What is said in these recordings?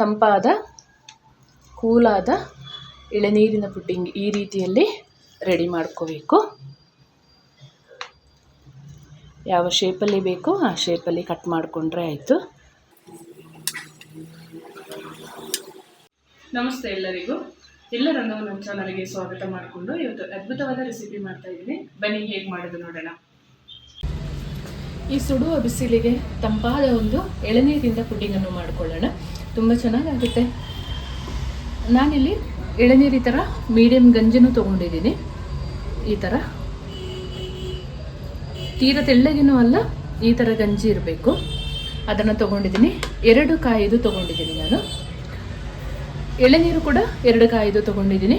ತಂಪಾದ ಕೂಲಾದ ಎಳೆನೀರಿನ ಪುಡ್ಡಿಂಗ್ ಈ ರೀತಿಯಲ್ಲಿ ರೆಡಿ ಮಾಡ್ಕೋಬೇಕು. ಯಾವ ಶೇಪಲ್ಲಿ ಬೇಕೋ ಆ ಶೇಪಲ್ಲಿ ಕಟ್ ಮಾಡಿಕೊಂಡ್ರೆ ಆಯಿತು. ನಮಸ್ತೆ ಎಲ್ಲರಿಗೂ. ಎಲ್ಲರನ್ನೂ ನಮ್ಮ ಚಾನಲ್ಗೆ ಸ್ವಾಗತ ಮಾಡಿಕೊಂಡು ಇವತ್ತು ಅದ್ಭುತವಾದ ರೆಸಿಪಿ ಮಾಡ್ತಾ ಇದ್ದೀನಿ. ಬನ್ನಿ ಹೇಗೆ ಮಾಡೋದು ನೋಡೋಣ. ಈ ಸುಡುವ ಬಿಸಿಲಿಗೆ ತಂಪಾದ ಒಂದು ಎಳನೀರಿಂದ ಪುಡ್ಡಿಂಗನ್ನು ಮಾಡ್ಕೊಳ್ಳೋಣ. ತುಂಬ ಚೆನ್ನಾಗಾಗುತ್ತೆ. ನಾನಿಲ್ಲಿ ಎಳನೀರು ಈ ಥರ ಮೀಡಿಯಮ್ ಗಂಜಿನೂ ತೊಗೊಂಡಿದ್ದೀನಿ. ಈ ಥರ ತೀರ ತೆಳ್ಳಗಿನೂ ಅಲ್ಲ, ಈ ಥರ ಗಂಜಿ ಇರಬೇಕು. ಅದನ್ನು ತೊಗೊಂಡಿದ್ದೀನಿ. ಎರಡು ಕಾಯಿದು ತೊಗೊಂಡಿದ್ದೀನಿ ನಾನು. ಎಳೆನೀರು ಕೂಡ ಎರಡು ಕಾಯಿದು ತೊಗೊಂಡಿದ್ದೀನಿ.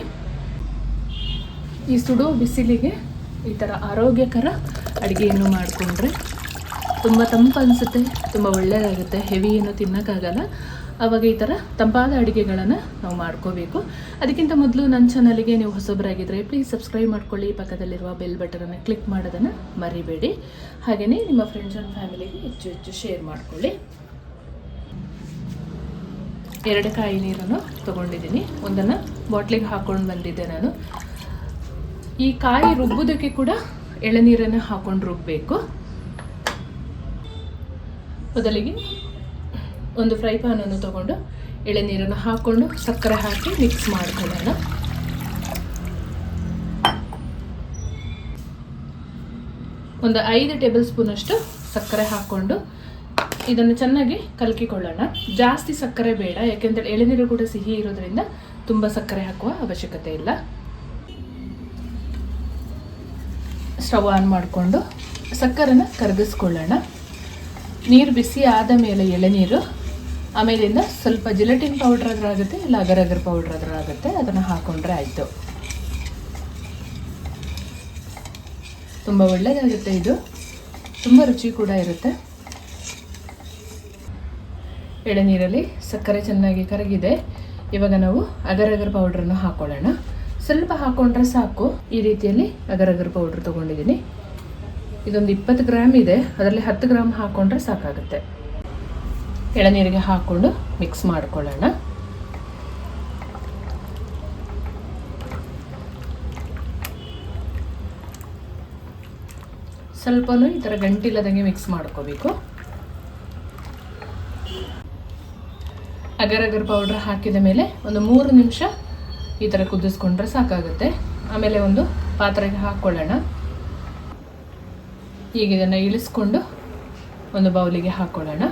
ಈ ಸುಡೋ ಬಿಸಿಲಿಗೆ ಈ ಥರ ಆರೋಗ್ಯಕರ ಅಡುಗೆಯನ್ನು ಮಾಡಿಕೊಂಡ್ರೆ ತುಂಬ ತಂಪು ಅನಿಸುತ್ತೆ. ತುಂಬ ಒಳ್ಳೆಯದಾಗುತ್ತೆ ಹೆವಿ ಏನು ತಿನ್ನೋಕ್ಕಾಗಲ್ಲ. ಆವಾಗ ಈ ಥರ ತಂಪಾದ ಅಡುಗೆಗಳನ್ನು ನಾವು ಮಾಡ್ಕೋಬೇಕು. ಅದಕ್ಕಿಂತ ಮೊದಲು ನನ್ನ ಚಾನಲ್ಗೆ ನೀವು ಹೊಸಬರಾಗಿದ್ದರೆ ಪ್ಲೀಸ್ ಸಬ್ಸ್ಕ್ರೈಬ್ ಮಾಡ್ಕೊಳ್ಳಿ. ಪಕ್ಕದಲ್ಲಿರುವ ಬೆಲ್ ಬಟನನ್ನು ಕ್ಲಿಕ್ ಮಾಡೋದನ್ನು ಮರಿಬೇಡಿ. ಹಾಗೆಯೇ ನಿಮ್ಮ ಫ್ರೆಂಡ್ಸ್ ಆ್ಯಂಡ್ ಫ್ಯಾಮಿಲಿಗೆ ಹೆಚ್ಚು ಹೆಚ್ಚು ಶೇರ್ ಮಾಡ್ಕೊಳ್ಳಿ. ಎರಡು ಕಾಯಿ ನೀರನ್ನು ತೊಗೊಂಡಿದ್ದೀನಿ. ಒಂದನ್ನು ಬಾಟ್ಲಿಗೆ ಹಾಕ್ಕೊಂಡು ಬಂದಿದ್ದೆ ನಾನು. ಈ ಕಾಯಿ ರುಬ್ಬೋದಕ್ಕೆ ಕೂಡ ಎಳೆನೀರನ್ನು ಹಾಕ್ಕೊಂಡು ರುಬ್ಬಬೇಕು ಮೊದಲಿಗೆ ಒಂದು ಫ್ರೈ ಪ್ಯಾನನ್ನು ತೊಗೊಂಡು ಎಳೆನೀರನ್ನು ಹಾಕ್ಕೊಂಡು ಸಕ್ಕರೆ ಹಾಕಿ ಮಿಕ್ಸ್ ಮಾಡ್ಕೊಳ್ಳೋಣ. ಒಂದು ಐದು ಟೇಬಲ್ ಸ್ಪೂನಷ್ಟು ಸಕ್ಕರೆ ಹಾಕ್ಕೊಂಡು ಇದನ್ನು ಚೆನ್ನಾಗಿ ಕಲಕಿಕೊಳ್ಳೋಣ. ಜಾಸ್ತಿ ಸಕ್ಕರೆ ಬೇಡ, ಯಾಕೆಂದರೆ ಎಳೆನೀರು ಕೂಡ ಸಿಹಿ ಇರೋದ್ರಿಂದ ತುಂಬ ಸಕ್ಕರೆ ಹಾಕುವ ಅವಶ್ಯಕತೆ ಇಲ್ಲ. ಸ್ಟವ್ ಆನ್ ಮಾಡಿಕೊಂಡು ಸಕ್ಕರೆನ ಕರಗಿಸ್ಕೊಳ್ಳೋಣ. ನೀರು ಬಿಸಿ ಆದ ಮೇಲೆ ಎಳೆನೀರು ಆಮೇಲಿಂದ ಸ್ವಲ್ಪ ಜಿಲೆಟಿನ್ ಪೌಡ್ರ್ ಅದ್ರ ಆಗುತ್ತೆ, ಇಲ್ಲ ಅಗರ್ ಅಗರ್ ಪೌಡ್ರ್ ಅದ್ರ ಆಗುತ್ತೆ, ಅದನ್ನು ಹಾಕೊಂಡ್ರೆ ಆಯಿತು. ತುಂಬ ಒಳ್ಳೆಯದಾಗುತ್ತೆ ಇದು. ತುಂಬ ರುಚಿ ಕೂಡ ಇರುತ್ತೆ. ಎಳೆನೀರಲ್ಲಿ ಸಕ್ಕರೆ ಚೆನ್ನಾಗಿ ಕರಗಿದೆ. ಇವಾಗ ನಾವು ಅಗರ್ ಅಗರ್ ಪೌಡ್ರನ್ನು ಹಾಕೊಳ್ಳೋಣ. ಸ್ವಲ್ಪ ಹಾಕೊಂಡ್ರೆ ಸಾಕು. ಈ ರೀತಿಯಲ್ಲಿ ಅಗರ್ ಅಗರ್ ಪೌಡ್ರ್ ತೊಗೊಂಡಿದ್ದೀನಿ. ಇದೊಂದು ಇಪ್ಪತ್ತು ಗ್ರಾಮ್ ಇದೆ. ಅದರಲ್ಲಿ ಹತ್ತು ಗ್ರಾಮ್ ಹಾಕೊಂಡ್ರೆ ಸಾಕಾಗುತ್ತೆ. ಎಳನೀರಿಗೆ ಹಾಕ್ಕೊಂಡು ಮಿಕ್ಸ್ ಮಾಡ್ಕೊಳ್ಳೋಣ. ಸ್ವಲ್ಪನೂ ಈ ಥರ ಗಂಟಿಲ್ಲದಂಗೆ ಮಿಕ್ಸ್ ಮಾಡ್ಕೋಬೇಕು. ಅಗರ್ ಅಗರ್ ಪೌಡ್ರ್ ಹಾಕಿದ ಮೇಲೆ ಒಂದು ಮೂರು ನಿಮಿಷ ಈ ಥರ ಕುದಿಸ್ಕೊಂಡ್ರೆ ಸಾಕಾಗುತ್ತೆ. ಆಮೇಲೆ ಒಂದು ಪಾತ್ರೆಗೆ ಹಾಕ್ಕೊಳ್ಳೋಣ. ಈಗ ಇದನ್ನು ಇಳಿಸ್ಕೊಂಡು ಒಂದು ಬೌಲಿಗೆ ಹಾಕ್ಕೊಳ್ಳೋಣ.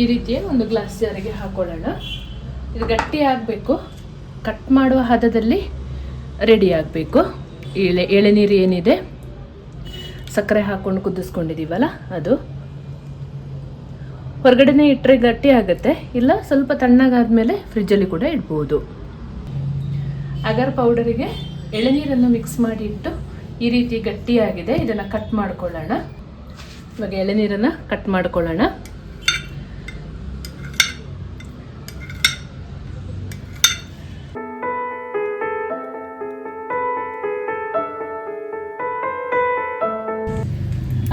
ಈ ರೀತಿಯ ಒಂದು ಗ್ಲಾಸ್ ಜಾರಿಗೆ ಹಾಕೊಳ್ಳೋಣ. ಇದು ಗಟ್ಟಿ ಆಗಬೇಕು. ಕಟ್ ಮಾಡುವ ಹದದಲ್ಲಿ ರೆಡಿ ಆಗಬೇಕು. ಎಳೆ ಎಳೆನೀರು ಏನಿದೆ? ಸಕ್ಕರೆ ಹಾಕ್ಕೊಂಡು ಕುದಿಸ್ಕೊಂಡಿದ್ದೀವಲ್ಲ ಅದು. ಹೊರಗಡೆನೇ ಇಟ್ಟರೆ ಗಟ್ಟಿ ಆಗುತ್ತೆ. ಇಲ್ಲ, ಸ್ವಲ್ಪ ತಣ್ಣಗಾದ್ಮೇಲೆ ಫ್ರಿಜ್ಜಲ್ಲಿ ಕೂಡ ಇಡ್ಬೋದು. ಅಗರ್ ಪೌಡರಿಗೆ ಎಳೆನೀರನ್ನು ಮಿಕ್ಸ್ ಮಾಡಿ ಇಟ್ಟು ಈ ರೀತಿ ಗಟ್ಟಿಯಾಗಿದೆ. ಇದನ್ನು ಕಟ್ ಮಾಡ್ಕೊಳ್ಳೋಣ. ಇವಾಗ ಎಳೆನೀರನ್ನು ಕಟ್ ಮಾಡ್ಕೊಳ್ಳೋಣ.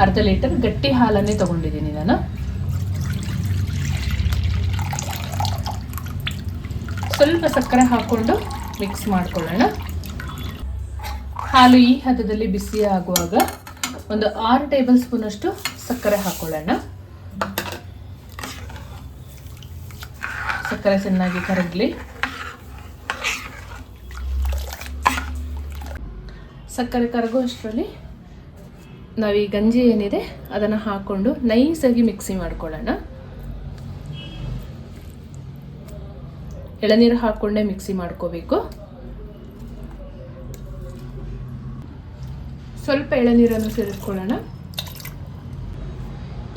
ಅರ್ಧ ಲೀಟರ್ ಗಟ್ಟಿ ಹಾಲನ್ನೇ ತಗೊಂಡಿದ್ದೀನಿ ನಾನು. ಸ್ವಲ್ಪ ಸಕ್ಕರೆ ಹಾಕ್ಕೊಂಡು ಮಿಕ್ಸ್ ಮಾಡ್ಕೊಳ್ಳೋಣ. ಹಾಲು ಈ ಹದದಲ್ಲಿ ಬಿಸಿ ಆಗುವಾಗ ಒಂದು ಆರು ಟೇಬಲ್ ಸ್ಪೂನಷ್ಟು ಸಕ್ಕರೆ ಹಾಕ್ಕೊಳ್ಳೋಣ. ಸಕ್ಕರೆ ಚೆನ್ನಾಗಿ ಕರಗಲಿ. ಸಕ್ಕರೆ ಕರಗುವಷ್ಟರಲ್ಲಿ ನಾವು ಈ ಗಂಜಿ ಏನಿದೆ, ಅದನ್ನು ಹಾಕ್ಕೊಂಡು ನೈಸಾಗಿ ಮಿಕ್ಸಿ ಮಾಡ್ಕೊಳ್ಳೋಣ. ಎಳನೀರು ಹಾಕ್ಕೊಂಡೇ ಮಿಕ್ಸಿ ಮಾಡ್ಕೋಬೇಕು. ಸ್ವಲ್ಪ ಎಳನೀರನ್ನು ಸೇರಿಸ್ಕೊಳ್ಳೋಣ.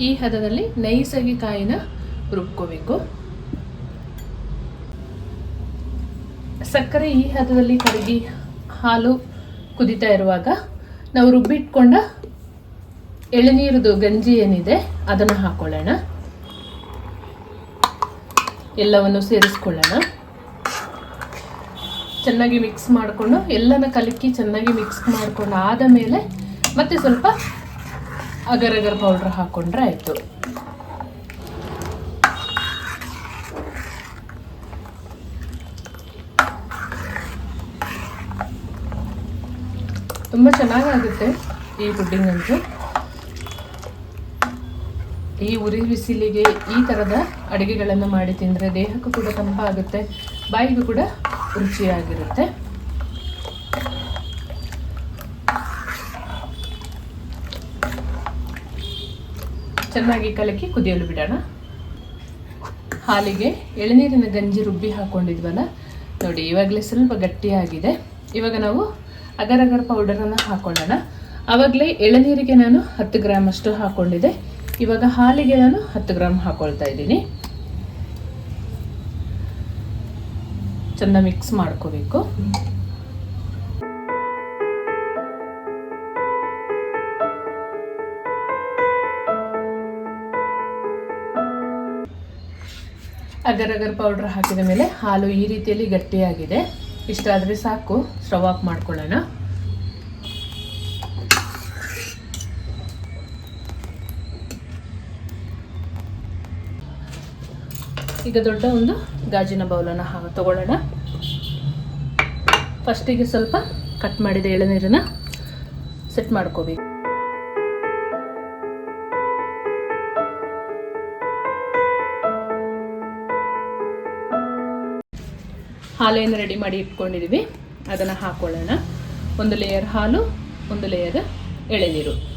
ಈ ಹದದಲ್ಲಿ ನೈಸಾಗಿ ಕಾಯಿನ ರುಬ್ಕೋಬೇಕು. ಸಕ್ಕರೆ ಈ ಹದದಲ್ಲಿ ಕರಗಿ ಹಾಲು ಕುದಿತಾ ಇರುವಾಗ ನಾವು ರುಬ್ಬಿಟ್ಕೊಂಡ ಎಳನೀರದು ಗಂಜಿ ಏನಿದೆ, ಅದನ್ನು ಹಾಕೊಳ್ಳೋಣ. ಎಲ್ಲವನ್ನು ಸೇರಿಸ್ಕೊಳ್ಳೋಣ. ಚೆನ್ನಾಗಿ ಮಿಕ್ಸ್ ಮಾಡಿಕೊಂಡು, ಎಲ್ಲನ ಕಲಕಿ ಚೆನ್ನಾಗಿ ಮಿಕ್ಸ್ ಮಾಡಿಕೊಂಡು ಆದ ಮೇಲೆ ಮತ್ತೆ ಸ್ವಲ್ಪ ಅಗರ್ ಅಗರ್ ಪೌಡ್ರ್ ಹಾಕೊಂಡ್ರೆ ಆಯಿತು. ತುಂಬ ಚೆನ್ನಾಗಾಗುತ್ತೆ ಈ ಪುಡ್ಡಿಂಗ್ ಅಂತೂ ಈ ಉರಿ ಬಿಸಿಲಿಗೆ ಈ ಥರದ ಅಡುಗೆಗಳನ್ನು ಮಾಡಿ ತಿಂದರೆ ದೇಹಕ್ಕೂ ಕೂಡ ತಂಪಾಗುತ್ತೆ ಬಾಯಿಗೂ ಕೂಡ ರುಚಿಯಾಗಿರುತ್ತೆ. ಚೆನ್ನಾಗಿ ಕಲಕಿ ಕುದಿಯಲು ಬಿಡೋಣ. ಹಾಲಿಗೆ ಎಳನೀರಿನ ಗಂಜಿ ರುಬ್ಬಿ ಹಾಕ್ಕೊಂಡಿದ್ವಲ್ಲ ನೋಡಿ, ಇವಾಗಲೇ ಸ್ವಲ್ಪ ಗಟ್ಟಿಯಾಗಿದೆ. ಇವಾಗ ನಾವು ಅಗರ್ ಅಗರ್ ಪೌಡರನ್ನು ಹಾಕೊಳ್ಳೋಣ. ಆವಾಗಲೇ ಎಳನೀರಿಗೆ ನಾನು ಹತ್ತು ಗ್ರಾಮ್ ಅಷ್ಟು ಹಾಕ್ಕೊಂಡಿದ್ದೆ ಇವಾಗ ಹಾಲಿಗೆ ನಾನು ಹತ್ತು ಗ್ರಾಮ್ ಹಾಕೊಳ್ತಾ ಇದ್ದೀನಿ. ಚೆಂದ ಮಿಕ್ಸ್ ಮಾಡ್ಕೋಬೇಕು. ಅಗರ್ ಅಗರ್ ಪೌಡರ್ ಹಾಕಿದ ಮೇಲೆ ಹಾಲು ಈ ರೀತಿಯಲ್ಲಿ ಗಟ್ಟಿಯಾಗಿದೆ. ಇಷ್ಟಾದರೆ ಸಾಕು ಸ್ಟವ್ ಆಫ್ ಮಾಡ್ಕೊಳ್ಳೋಣ. ಈಗ ದೊಡ್ಡ ಒಂದು ಗಾಜಿನ ಬೌಲನ್ನು ಹಾ ತಗೊಳ್ಳೋಣ. ಫಸ್ಟಿಗೆ ಸ್ವಲ್ಪ ಕಟ್ ಮಾಡಿದ ಎಳನೀರನ್ನ ಸೆಟ್ ಮಾಡ್ಕೋಬೇಕು. ಹಾಲೇನು ರೆಡಿ ಮಾಡಿ ಇಟ್ಕೊಂಡಿದ್ದೀವಿ. ಅದನ್ನು ಹಾಕೊಳ್ಳೋಣ. ಒಂದು ಲೇಯರ್ ಹಾಲು, ಒಂದು ಲೇಯರ್ ಎಳೆನೀರು.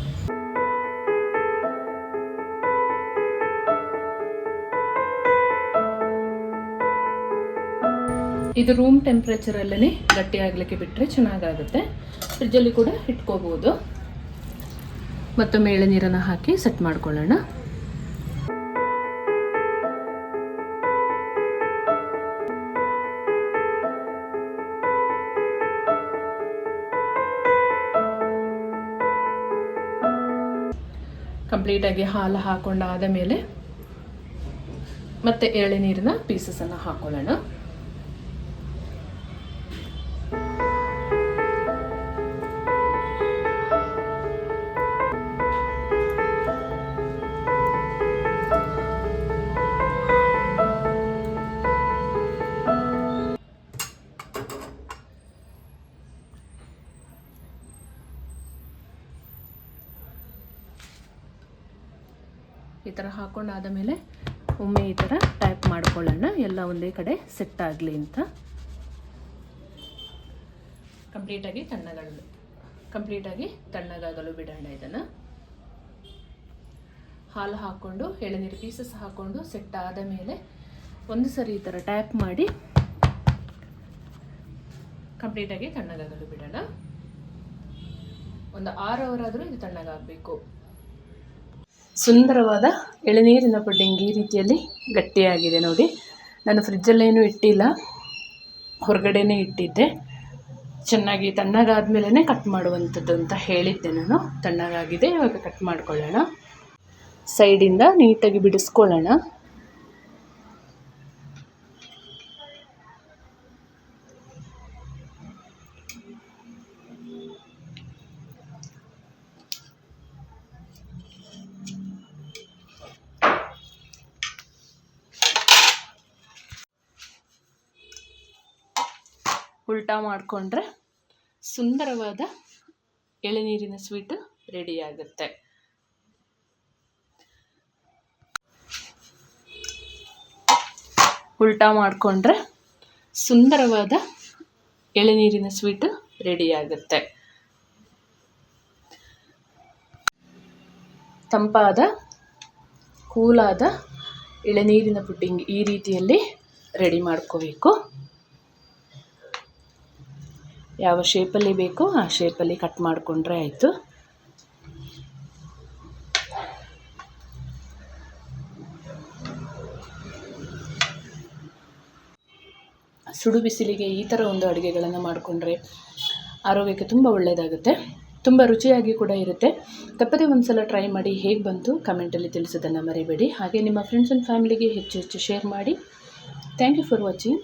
ಇದು ರೂಮ್ ಟೆಂಪ್ರೇಚರಲ್ಲೇ ಗಟ್ಟಿ ಆಗಲಿಕ್ಕೆ ಬಿಟ್ಟರೆ ಚೆನ್ನಾಗಾಗುತ್ತೆ. ಫ್ರಿಜ್ಜಲ್ಲಿ ಕೂಡ ಇಟ್ಕೋಬೋದು. ಮತ್ತು ಮೇಳೆ ನೀರನ್ನು ಹಾಕಿ ಸೆಟ್ ಮಾಡ್ಕೊಳ್ಳೋಣ. ಕಂಪ್ಲೀಟಾಗಿ ಹಾಲು ಹಾಕೊಂಡಾದ ಮೇಲೆ ಮತ್ತೆ ಎಳೆ ಎಳೆನೀರಿನ ಪೀಸಸನ್ನು ಹಾಕೊಳ್ಳೋಣ. ಈ ಥರ ಹಾಕೊಂಡಾದ ಮೇಲೆ ಒಮ್ಮೆ ಈ ಥರ ಟೈಪ್ ಮಾಡ್ಕೊಳ್ಳೋಣ. ಎಲ್ಲ ಒಂದೇ ಕಡೆ ಸೆಟ್ ಆಗಲಿ ಅಂತ. ಕಂಪ್ಲೀಟಾಗಿ ತಣ್ಣಗಲು ಕಂಪ್ಲೀಟಾಗಿ ತಣ್ಣಗಾಗಲು ಬಿಡೋಣ ಇದನ್ನು. ಹಾಲು ಹಾಕ್ಕೊಂಡು, ಎಳನೀರು ಪೀಸಸ್ ಹಾಕ್ಕೊಂಡು ಸೆಟ್ ಆದ ಮೇಲೆ ಒಂದು ಸರಿ ಈ ಥರ ಟ್ಯಾಪ್ ಮಾಡಿ ಕಂಪ್ಲೀಟಾಗಿ ತಣ್ಣಗಾಗಲು ಬಿಡೋಣ. ಒಂದು ಆರು ಅವರ್ ಆದರೂ ಇದು ತಣ್ಣಗಾಗಬೇಕು. ಸುಂದರವಾದ ಎಳನೀರಿನ ಪುಡ್ಡಿಂಗ್ ಈ ರೀತಿಯಲ್ಲಿ ಗಟ್ಟಿಯಾಗಿದೆ ನೋಡಿ. ನಾನು ಫ್ರಿಜ್ಜಲ್ಲೇನೂ ಇಟ್ಟಿಲ್ಲ. ಹೊರಗಡೆನೇ ಇಟ್ಟಿದ್ದೆ. ಚೆನ್ನಾಗಿ ತಣ್ಣಗಾದ್ಮೇಲೆ ಕಟ್ ಮಾಡುವಂಥದ್ದು ಅಂತ ಹೇಳಿದ್ದೆ ನಾನು. ತಣ್ಣಗಾಗಿದೆ, ಇವಾಗ ಕಟ್ ಮಾಡ್ಕೊಳ್ಳೋಣ. ಸೈಡಿಂದ ನೀಟಾಗಿ ಬಿಡಿಸ್ಕೊಳ್ಳೋಣ. ಉಲ್ಟಾ ಮಾಡಿಕೊಂಡ್ರೆ ಸುಂದರವಾದ ಎಳೆನೀರಿನ ಸ್ವೀಟ್ ರೆಡಿಯಾಗುತ್ತೆ. ಉಲ್ಟಾ ಮಾಡಿಕೊಂಡ್ರೆ ಸುಂದರವಾದ ಎಳೆನೀರಿನ ಸ್ವೀಟ್ ರೆಡಿಯಾಗುತ್ತೆ. ತಂಪಾದ, ಕೂಲಾದ ಎಳೆನೀರಿನ ಪುಡ್ಡಿಂಗ್ ಈ ರೀತಿಯಲ್ಲಿ ರೆಡಿ ಮಾಡ್ಕೋಬೇಕು. ಯಾವ ಶೇಪಲ್ಲಿ ಬೇಕೋ, ಆ ಶೇಪಲ್ಲಿ ಕಟ್ ಮಾಡಿಕೊಂಡ್ರೆ ಆಯಿತು. ಸುಡು ಬಿಸಿಲಿಗೆ ಈ ಥರ ಒಂದು ಅಡುಗೆಗಳನ್ನು ಮಾಡಿಕೊಂಡ್ರೆ ಆರೋಗ್ಯಕ್ಕೆ ತುಂಬ ಒಳ್ಳೆಯದಾಗುತ್ತೆ ತುಂಬ ರುಚಿಯಾಗಿ ಕೂಡ ಇರುತ್ತೆ. ತಪ್ಪದೇ ಒಂದು ಸಲ ಟ್ರೈ ಮಾಡಿ ಹೇಗೆ ಬಂತು ಕಮೆಂಟಲ್ಲಿ ತಿಳಿಸೋದನ್ನು ಮರಿಬೇಡಿ. ಹಾಗೆ ನಿಮ್ಮ ಫ್ರೆಂಡ್ಸ್ ಆ್ಯಂಡ್ ಫ್ಯಾಮಿಲಿಗೆ ಹೆಚ್ಚು ಹೆಚ್ಚು ಶೇರ್ ಮಾಡಿ. Thank you for watching